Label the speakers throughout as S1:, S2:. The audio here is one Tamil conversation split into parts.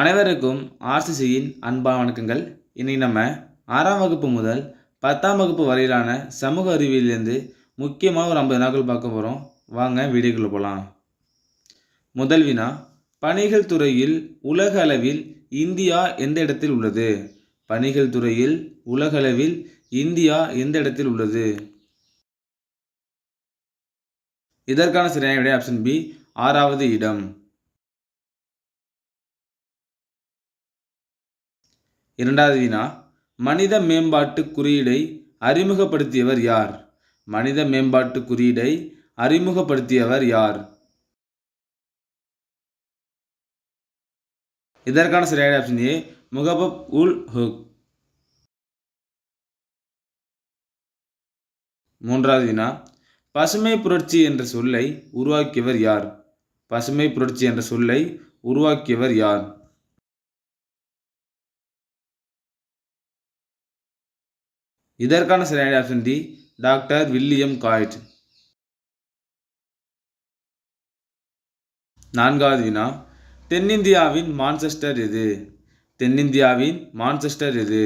S1: அனைவருக்கும் ஆர்சிசியின் அன்பான வணக்கங்கள். இன்னைக்கு நம்ம ஆறாம் வகுப்பு முதல் பத்தாம் வகுப்பு வரையிலான சமூக அறிவியலிருந்து முக்கியமாக ஒரு ஐம்பது நாட்கள் பார்க்க போகிறோம் வாங்க வீடியோக்குள்ளே போகலாம் முதல் வினா பணிகள் துறையில் உலக அளவில் இந்தியா எந்த இடத்தில் உள்ளது? பணிகள் துறையில் உலகளவில் இந்தியா எந்த இடத்தில் உள்ளது? இதற்கான சரியான விடை ஆப்ஷன் பி ஆறாவது இடம். இரண்டாவது வினா மனித மேம்பாட்டு குறியீடை அறிமுகப்படுத்தியவர் யார்? மனித மேம்பாட்டு குறியீடை அறிமுகப்படுத்தியவர் யார்? இதற்கான சரியான ஆப்ஷன் ஏ முகபப் உல் ஹுக். மூன்றாவது வினா பசுமை புரட்சி என்ற சொல்லை உருவாக்கியவர் யார்? பசுமை புரட்சி என்ற சொல்லை உருவாக்கியவர் யார்? இதற்கான சரியான ஆப்ஷன் டி டாக்டர் வில்லியம் காய்ட். நான்காவது வினா தென்னிந்தியாவின் மான்செஸ்டர் எது? தென்னிந்தியாவின் மான்செஸ்டர் எது?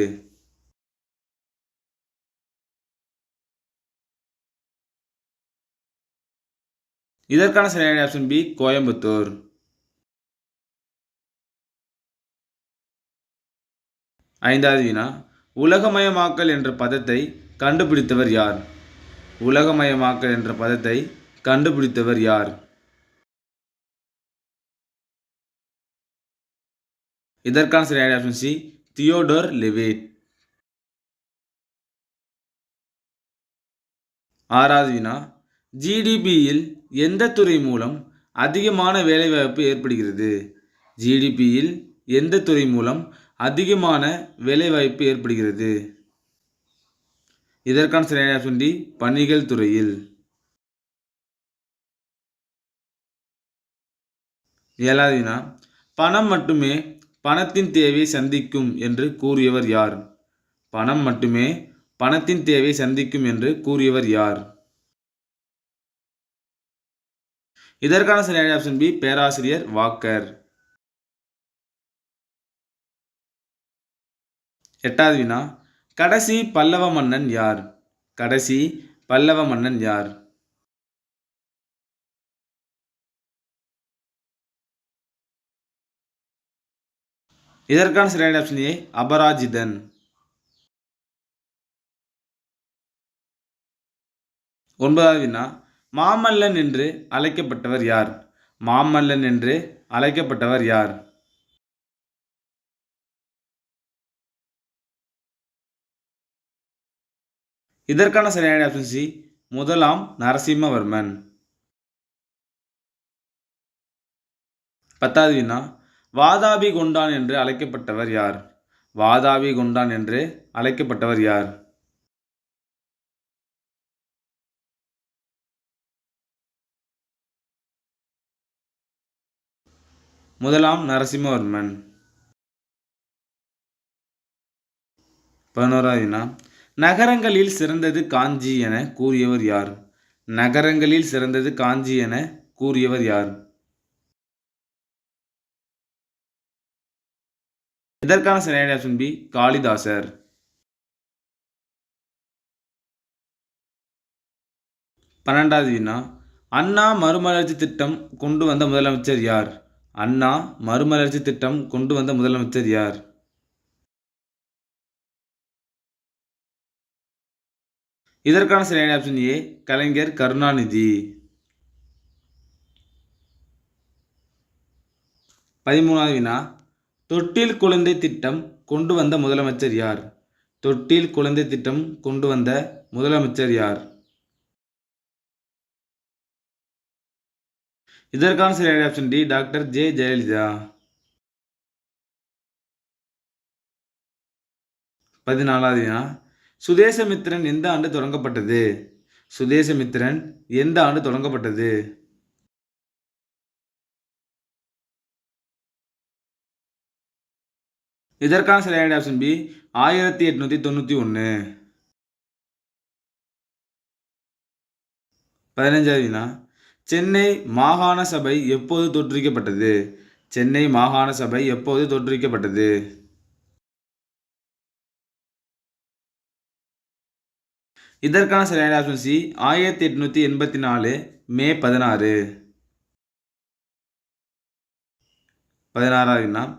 S1: இதற்கான சரியான ஆப்ஷன் பி கோயம்புத்தூர். ஐந்தாவது வினா உலகமயமாக்கல் என்ற பதத்தை கண்டுபிடித்தவர் யார்? உலகமயமாக்கல் என்ற பதத்தை கண்டுபிடித்தவர் யார்? இதற்கான சரியான ஆப்ஷன் சி தியோடோர் லிவேட். ஆறாவது வினா. ஜிடிபியில் எந்த துறை மூலம் அதிகமான வேலைவாய்ப்பு ஏற்படுகிறது? ஜிடிபியில் எந்த துறை மூலம் அதிகமான வேலைவாய்ப்பு ஏற்படுகிறது. இதற்கான சரியான ஆப்ஷன் டி பணிகள் துறையில். ஏழாவது பணம் மட்டுமே பணத்தின் தேவையை சந்திக்கும் என்று கூறியவர் யார்? பணம் மட்டுமே பணத்தின் தேவையை சந்திக்கும் என்று கூறியவர் யார்? இதற்கான சரியான ஆப்ஷன் பி பேராசிரியர் வாக்கர். எட்டாவது வினா கடைசி பல்லவ மன்னன் யார்? கடைசி பல்லவ மன்னன் யார்? இதற்கான சரியான ஆப்ஷன் ஏ அபராஜிதன் ஒன்பதாவது வினா மாமல்லன் என்று அழைக்கப்பட்டவர் யார்? மாமல்லன் என்று அழைக்கப்பட்டவர் யார்? இதற்கான சரியான ஆப்ஷன் சி முதலாம் நரசிம்மவர்மன். பத்தாவது வினா வாதாபி கொண்டான் என்று அழைக்கப்பட்டவர் யார்? வாதாபி கொண்டான் என்று அழைக்கப்பட்டவர் யார்? முதலாம் நரசிம்மவர்மன். பதினோராவது வினா நகரங்களில் சிறந்தது காஞ்சி என கூறியவர் யார்? நகரங்களில் சிறந்தது காஞ்சி என கூறியவர் யார்? இதற்கான சரியான ஆப்ஷன் பி காளிதாசர். பன்னெண்டாவது வினா அண்ணா மறுமலர்ச்சி திட்டம் கொண்டு வந்த முதலமைச்சர் யார்? அண்ணா மறுமலர்ச்சி திட்டம் கொண்டு வந்த முதலமைச்சர் யார்? இதற்கான சரியான ஆப்ஷன் ஏ கலைஞர் கருணாநிதி. பதிமூணாவது வினா. தொட்டில் குழந்தை திட்டம் கொண்டு வந்த முதலமைச்சர் யார்? தொட்டில் குழந்தை திட்டம் கொண்டு வந்த முதலமைச்சர் யார்? இதற்கான சரியான option D doctor J Jayalalithaa. பதினாலாவது வினா. சுதேசமித்திரன் எந்த ஆண்டு தொடங்கப்பட்டது? சுதேசமித்திரன் எந்த ஆண்டு தொடங்கப்பட்டது? இதற்கான சரியான ஆப்ஷன் பி ஆயிரத்தி எட்நூத்தி தொண்ணூத்தி ஒன்று பதினஞ்சாவது வினா சென்னை மாகாண சபை எப்போது தோற்றுவிக்கப்பட்டது? சென்னை மாகாண சபை எப்போது தோற்றுவிக்கப்பட்டது? இதற்கான சரியான ஆப்ஷன் சி ஆயிரத்தி எட்நூத்தி எண்பத்தி நாலு மே பதினாறு. பதினாறாவது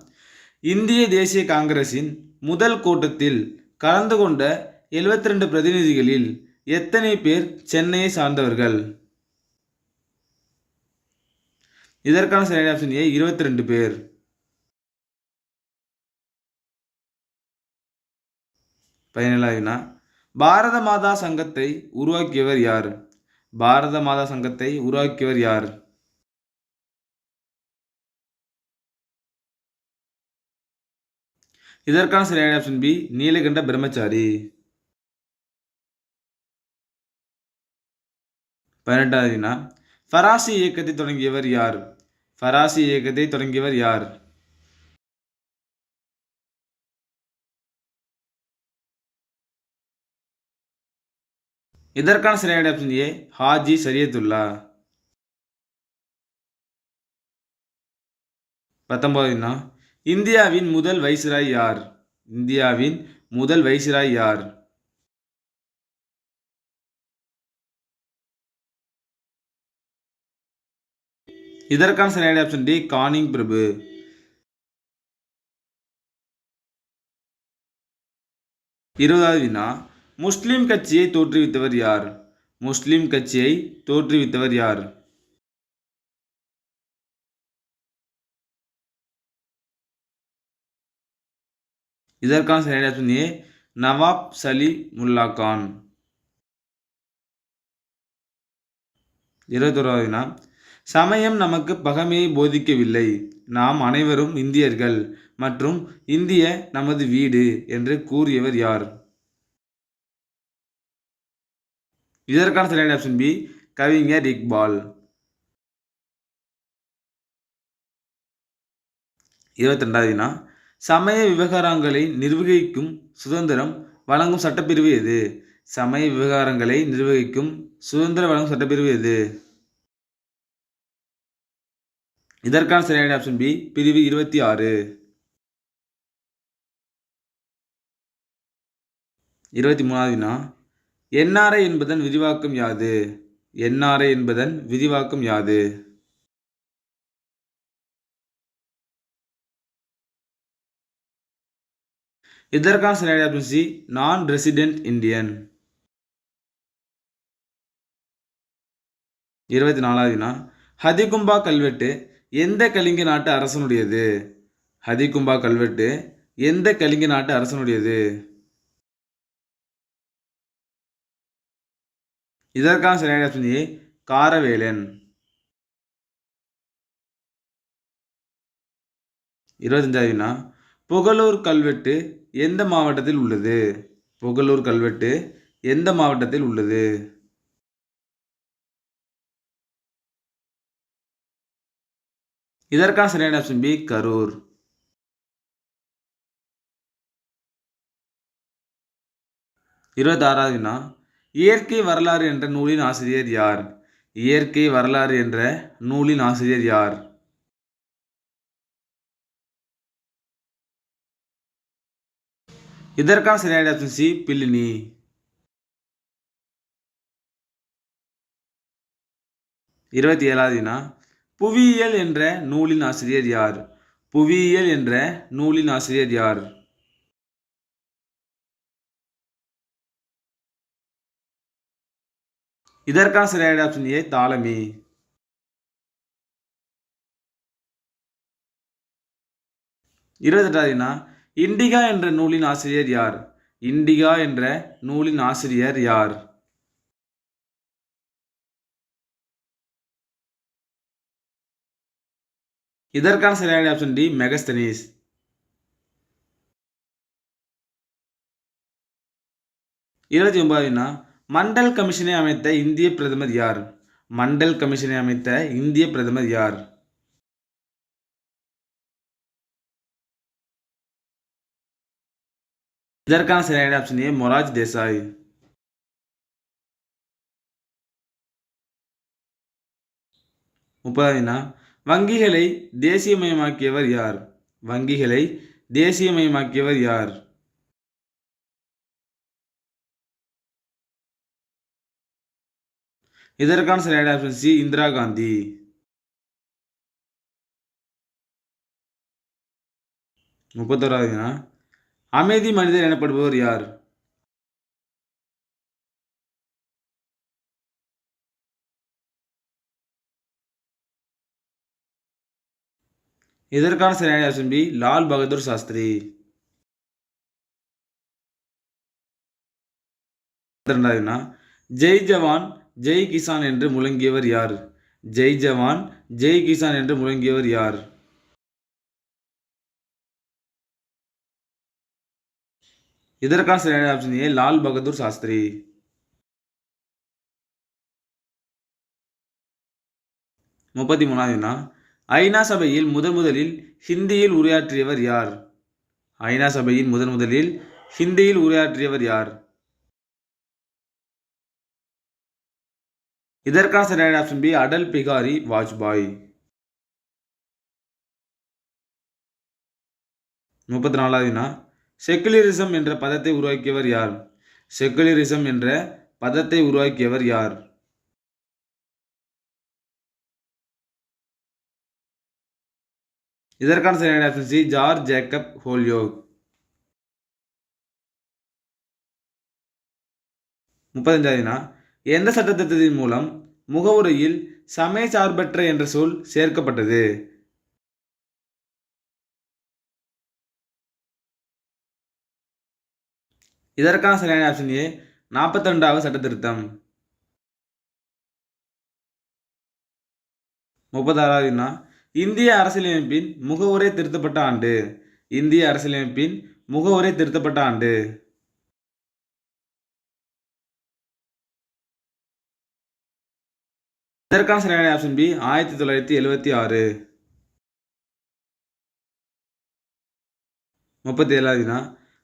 S1: இந்திய தேசிய காங்கிரசின் முதல் கூட்டத்தில் கலந்து கொண்ட 72 ரெண்டு பிரதிநிதிகளில் எத்தனை பேர் சென்னையை சார்ந்தவர்கள்? இதற்கான சரியான ஆப்ஷன் ஏ இருபத்தி ரெண்டு பேர். பதினேழாவது பாரத மாதா சங்கத்தை உருவாக்கியவர் யார்? பாரத மாதா சங்கத்தை உருவாக்கியவர் யார்? இதற்கான சரியான ஆப்ஷன் பி நீலகண்ட பிரம்மச்சாரி. பதினெட்டாவது வினா ஃபராசி இயக்கத்தை தொடங்கியவர் யார்? ஃபராசி இயக்கத்தை தொடங்கியவர் யார்? இதற்கான சரியான ஆப்ஷன் ஏ ஹாஜி சரியத்துல்லா பத்தொன்பது இந்தியாவின் முதல் வைசிராய் யார்? இந்தியாவின் முதல் வைசிராய் யார்? இதற்கான சரியான ஆப்ஷன் டி கானிங் பிரபு. இருபதாவது வினா முஸ்லிம் கட்சியை தோற்றுவித்தவர் யார்? முஸ்லிம் கட்சியை தோற்றுவித்தவர் யார்? இதற்கான சரியான option A Nawab Salimullah Khan. இருபத்தோராவது வினா. சமயம் நமக்கு பகைமையை போதிக்கவில்லை. நாம் அனைவரும் இந்தியர்கள் மற்றும் இந்திய நமது வீடு என்று கூறியவர் யார்? இதற்கான சரியான ஆப்ஷன் பி கவிஞர் இக்பால் இருபத்தி ரெண்டாவது வினா சமய விவகாரங்களை நிர்வகிக்கும் சுதந்திரம் வழங்கும் சட்டப்பிரிவு எது? சமய விவகாரங்களை நிர்வகிக்கும் சுதந்திரம் வழங்கும் சட்டப்பிரிவு எது? இதற்கான சரியான ஆப்ஷன் பி பிரிவு இருபத்தி ஆறு. இருபத்தி மூணாவது வினா என்ஆர்ஐ என்பதன் விரிவாக்கம் யாது? என்ஆர்ஐ என்பதன் விரிவாக்கம் யாது? இதற்கான சரியான option C non resident Indian இருபத்தி நாலாவது வினா. ஹதிகும்பா கல்வெட்டு எந்த கலிங்க நாட்டு அரசனுடையது? ஹதிகும்பா கல்வெட்டு எந்த கலிங்க நாட்டு அரசனுடையது? இதற்கான சரியான ஆப்ஷன் ஏ காரவேலன். இருபத்தஞ்சாவதுனா புகழூர் கல்வெட்டு எந்த மாவட்டத்தில் உள்ளது? புகழூர் கல்வெட்டு எந்த மாவட்டத்தில் உள்ளது? இதற்கான சரியான ஆப்ஷன் பி கரூர். இருபத்தாறாவது வினா இயற்கை வரலாறு என்ற நூலின் ஆசிரியர் யார்? இயற்கை வரலாறு என்ற நூலின் ஆசிரியர் யார்? இதற்கான சரியான ஆப்ஷன் சி. பில்லினி. இருபத்தி ஏழாவது வினா புவியியல் என்ற நூலின் ஆசிரியர் யார்? புவியியல் என்ற நூலின் ஆசிரியர் யார்? இதற்கான சரியான ஆப்ஷன் ஏ தாளமி. இருபத்தெட்டாவதுனா இண்டிகா என்ற நூலின் ஆசிரியர் யார்? இண்டிகா என்ற நூலின் ஆசிரியர் யார்? இதற்கான சரியான ஆப்ஷன் டி மெகஸ்தனீஸ். இருபத்தி ஒன்பதாவது மண்டல் கமிஷனை அமைத்த இந்திய பிரதமர் யார்? மண்டல் கமிஷனை அமைத்த இந்திய பிரதமர் யார்? இதற்கான சரியான ஆப்ஷன் ஏ மொராஜ் தேசாய். முப்பதாவதுனா வங்கிகளை தேசியமயமாக்கியவர் யார்? வங்கிகளை தேசியமயமாக்கியவர் யார்? இதற்கான சரியான ஆப்ஷன் சி இந்திரா காந்தி. முப்பத்தோராவதுனா அமைதி மனிதர் எனப்படுபவர் யார்? இதற்கான சரியான ஆப்ஷன் பி லால் பகதூர் சாஸ்திரி. ஜெய் ஜவான் ஜெய் கிசான் என்று முழங்கியவர் யார்? ஜெய் ஜவான் ஜெய் கிசான் என்று முழங்கியவர் யார்? இதற்கான சரியான ஆப்ஷன் ஏ லால் பகதூர் சாஸ்திரி. முப்பத்தி மூணாவது வினா. ஐநா சபையில் முதன் முதலில் ஹிந்தியில் உரையாற்றியவர் யார்? ஐநா சபையின் முதன் முதலில் ஹிந்தியில் உரையாற்றியவர் யார்? இதற்கான சரியான ஆப்ஷன் பி அடல் பிகாரி வாஜ்பாய். முப்பத்தி நாலாவதுனா செக்குலரிசம் என்ற பதத்தை உருவாக்கியவர் யார்? செக்குலரிசம் என்ற பதத்தை உருவாக்கியவர் யார்? இதற்கான சரியான option C George Jacob Holyoake முப்பத்தஞ்சாவதுனா எந்த சட்டத்திட்டத்தின் மூலம் முகவுரையில் சமய சார்பற்ற என்ற சொல் சேர்க்கப்பட்டது? இதற்கான சரியான ஆப்ஷன் ஏ நாற்பத்தி ரெண்டாவது சட்ட திருத்தம் முப்பத்தாறாவது இந்திய அரசியலமைப்பின் முகவுரை திருத்தப்பட்ட ஆண்டு. இந்திய அரசியலமைப்பின் முகவுரை திருத்தப்பட்ட ஆண்டு. இதற்கான சரியான ஆப்ஷன் பி ஆயிரத்தி தொள்ளாயிரத்தி எழுவத்தி ஆறு. முப்பத்தி ஏழாவது வினா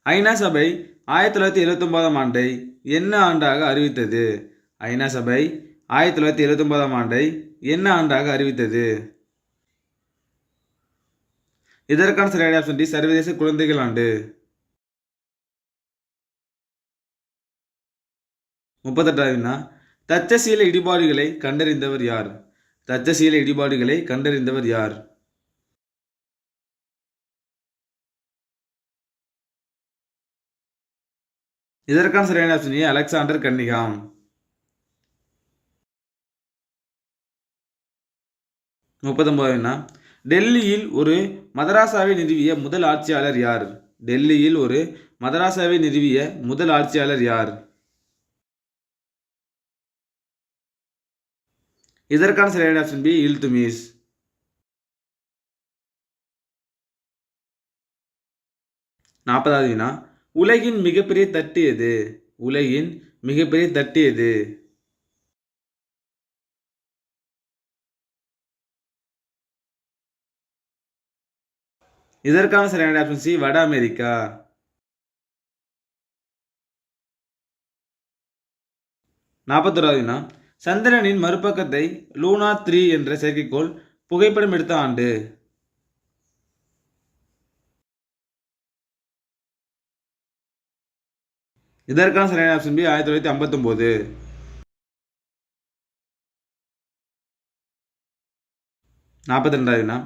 S1: ஐநா சபை ஆயிரத்தி தொள்ளாயிரத்தி எழுவத்தொன்பதாம் ஆண்டை என்ன ஆண்டாக அறிவித்தது? ஐநா சபை ஆயிரத்தி தொள்ளாயிரத்தி எழுவத்தொன்பதாம் ஆண்டை என்ன ஆண்டாக அறிவித்தது? இதற்கான சரியான ஆப்ஷன் டி சர்வதேச குழந்தைகள் ஆண்டு. முப்பத்தெட்டாவது வினா தச்சசீல இடிபாடுகளை கண்டறிந்தவர் யார்? தச்சசீல இடிபாடுகளை கண்டறிந்தவர் யார்? இதற்கான சரியான ஆப்ஷன் அலெக்சாண்டர் கன்னிகாம். முப்பத்தொன்பதுனா டெல்லியில் ஒரு மதராசாவை நிறுவிய முதல் ஆட்சியாளர் யார்? டெல்லியில் ஒரு மதராசாவை நிறுவிய முதல் ஆட்சியாளர் யார்? இதற்கான சரியான ஆப்ஷன் பி இல்துமிஸ் நாற்பதாவது வினா உலகின் மிகப்பெரிய தட்டு எது? உலகின் மிகப்பெரிய தட்டு எது? இதற்கான சரியான ஆப்ஷன் சி வட அமெரிக்கா. நாற்பத்தோராவது வினா சந்திரனின் மறுபக்கத்தை லூனா த்ரீ என்ற செயற்கைக்கோள் புகைப்படம் எடுத்த ஆண்டு. இதற்கான சரியான ஆப்ஷன் பி ஆயிரத்தி தொள்ளாயிரத்தி ஐம்பத்தொம்போது. நாற்பத்தி ரெண்டாவதுனா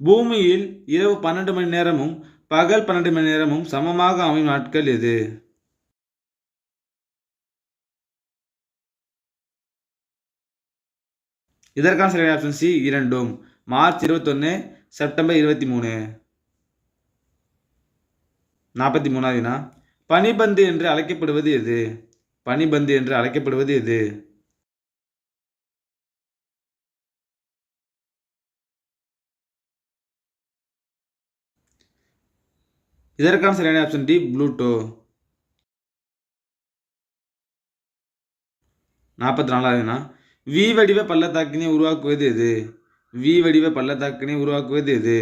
S1: பூமியில் இரவு பன்னெண்டு மணி நேரமும் பகல் பன்னெண்டு மணி நேரமும் சமமாக அமையும் நாட்கள் எது? இதற்கான சரியான ஆப்ஷன் சி இரண்டும். மார்ச் இருபத்தொன்று செப்டம்பர் இருபத்தி மூணு. நாற்பத்தி மூணாவதுனா பனிபந்து என்று அழைக்கப்படுவது எது? பனிபந்து என்று அழைக்கப்படுவது எது? இதற்கான சரியான ஆப்ஷன் டி ப்ளூட்டோ. நாற்பத்தி நாலாவதுனா வி வடிவ பள்ளத்தாக்கினை உருவாக்குவது எது? வி வடிவ பள்ளத்தாக்கினை உருவாக்குவது எது?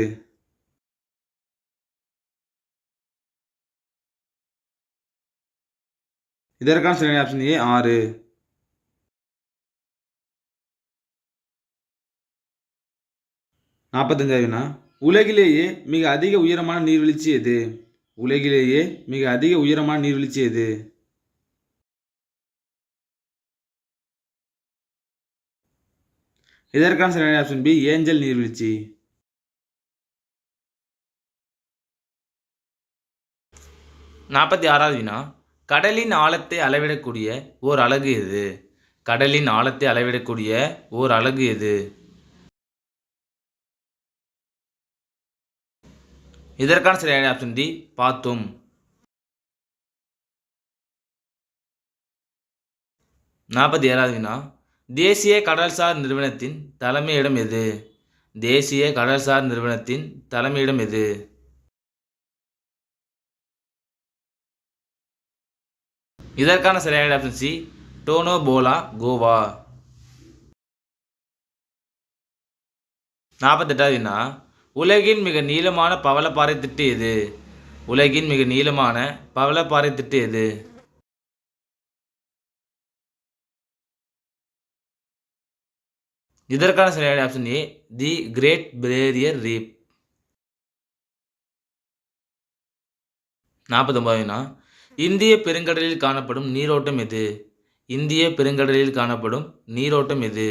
S1: இதற்கான சரியான ஆப்ஷன் ஏ ஆறு. நாற்பத்தஞ்சாவதுனா உலகிலேயே மிக அதிக உயரமான நீர்வீழ்ச்சி எது? உலகிலேயே மிக அதிக உயரமான நீர்வீழ்ச்சி எது? இதற்கான சரியான ஆப்ஷன் பி ஏஞ்சல் நீர்வீழ்ச்சி. நாற்பத்தி ஆறாவது வினா. கடலின் ஆழத்தை அளவிடக்கூடிய ஓர் அலகு எது? கடலின் ஆழத்தை அளவிடக்கூடிய ஓர் அலகு எது? இதற்கான சரியான ஆப்ஷன் டி பார்த்தோம் நாற்பத்தி ஏழாவது வினா. தேசிய கடல்சார் நிறுவனத்தின் தலைமையிடம் எது? தேசிய கடல்சார் நிறுவனத்தின் தலைமையிடம் எது? இதற்கான சரியான ஆப்ஷன் சி டோனோ போலா கோவா நாற்பத்தெட்டாவதுனா உலகின் மிக நீளமான பவளப்பாறை திட்டு எது? உலகின் மிக நீளமான பவளப்பாறை திட்டு எது? இதற்கான சரியான ஆப்ஷன் ஏ தி கிரேட் பிரேரியர் ரீப் நாற்பத்தொம்பதுனா இந்திய பெருங்கடலில் காணப்படும் நீரோட்டம் எது? இந்திய பெருங்கடலில் காணப்படும் நீரோட்டம் எது?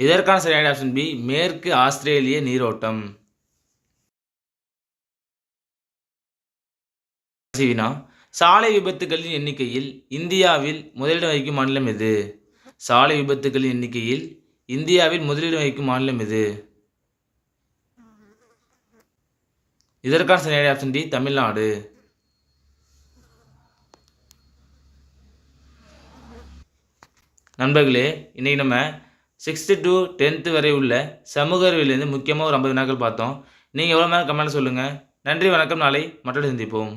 S1: இதற்கான சரியான ஆப்ஷன் பி மேற்கு ஆஸ்திரேலிய நீரோட்டம். வினா சாலை விபத்துகளின் எண்ணிக்கையில் இந்தியாவில் முதலிடம் வகிக்கும் மாநிலம் எது? சாலை விபத்துகளின் எண்ணிக்கையில் இந்தியாவில் முதலிடம் வகிக்கும் மாநிலம் எது? இதற்கான சரியான ஆப்ஷன் டி தமிழ்நாடு. நண்பர்களே இன்றைக்கி நம்ம சிக்ஸ்த்து டு டென்த்து வரை உள்ள சமூக அறிவியலேருந்து முக்கியமாக ஒரு ஐம்பது வினாக்கள் பார்த்தோம். நீங்கள் எவ்வளோ நேரம் கமெண்ட் சொல்லுங்கள் நன்றி வணக்கம். நாளை மற்றொரு சந்திப்போம்.